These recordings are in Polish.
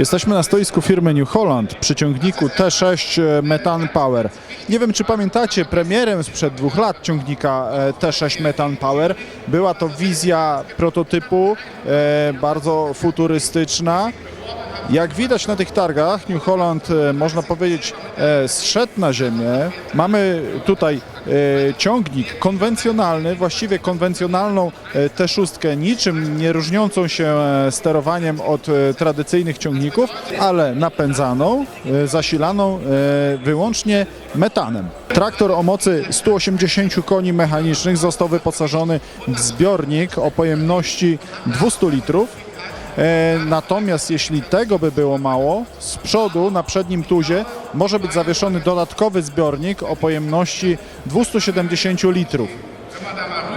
Jesteśmy na stoisku firmy New Holland przy ciągniku T6 Metan Power. Nie wiem, czy pamiętacie, premierem sprzed dwóch lat ciągnika e, T6 Metan Power była to wizja prototypu, e, bardzo futurystyczna. Jak widać na tych targach, New Holland, e, można powiedzieć, e, zszedł na ziemię. Mamy tutaj e, ciągnik konwencjonalny, właściwie konwencjonalną e, T6, niczym nie różniącą się sterowaniem od tradycyjnych ciągników, ale napędzaną, zasilaną wyłącznie metanem. Traktor o mocy 180 koni mechanicznych został wyposażony w zbiornik o pojemności 200 litrów. E, Natomiast jeśli tego by było mało, z przodu na przednim tuzie może być zawieszony dodatkowy zbiornik o pojemności 270 litrów.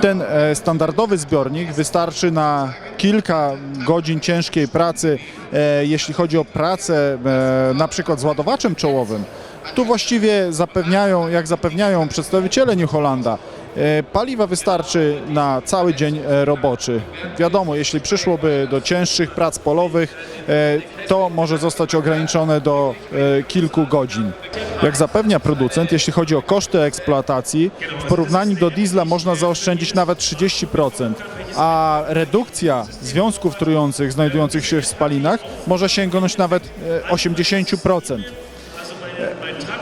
Ten e, standardowy zbiornik wystarczy na kilka godzin ciężkiej pracy, e, jeśli chodzi o pracę na przykład z ładowaczem czołowym. Tu właściwie zapewniają, jak zapewniają przedstawiciele New paliwa wystarczy na cały dzień e, roboczy. Wiadomo, jeśli przyszłoby do cięższych prac polowych, e, to może zostać ograniczone do e, kilku godzin. Jak zapewnia producent, jeśli chodzi o koszty eksploatacji, w porównaniu do diesla można zaoszczędzić nawet 30%, a redukcja związków trujących znajdujących się w spalinach może sięgnąć nawet e, 80%.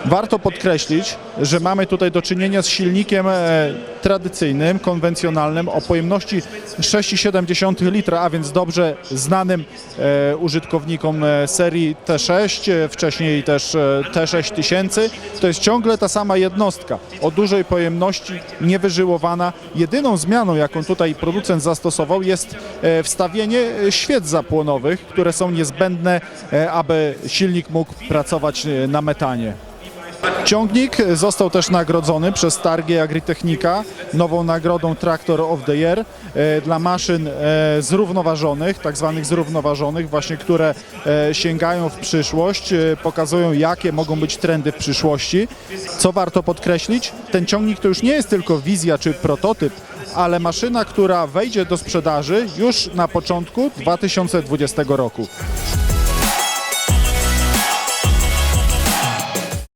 Warto podkreślić, że mamy tutaj do czynienia z silnikiem e, tradycyjnym, konwencjonalnym o pojemności 6,7 litra, a więc dobrze znanym e, użytkownikom e, serii T6, e, wcześniej też e, T6000. To jest ciągle ta sama jednostka o dużej pojemności, niewyżyłowana. Jedyną zmianą, jaką tutaj producent zastosował jest wstawienie świec zapłonowych, które są niezbędne, aby silnik mógł pracować na metanie. Ciągnik został też nagrodzony przez Targi Agritechnika nową nagrodą Tractor of the Year e, dla maszyn e, zrównoważonych, tak zwanych zrównoważonych, właśnie które e, sięgają w przyszłość, pokazują jakie mogą być trendy w przyszłości. Co warto podkreślić, ten ciągnik to już nie jest tylko wizja czy prototyp, ale maszyna, która wejdzie do sprzedaży już na początku 2020 roku.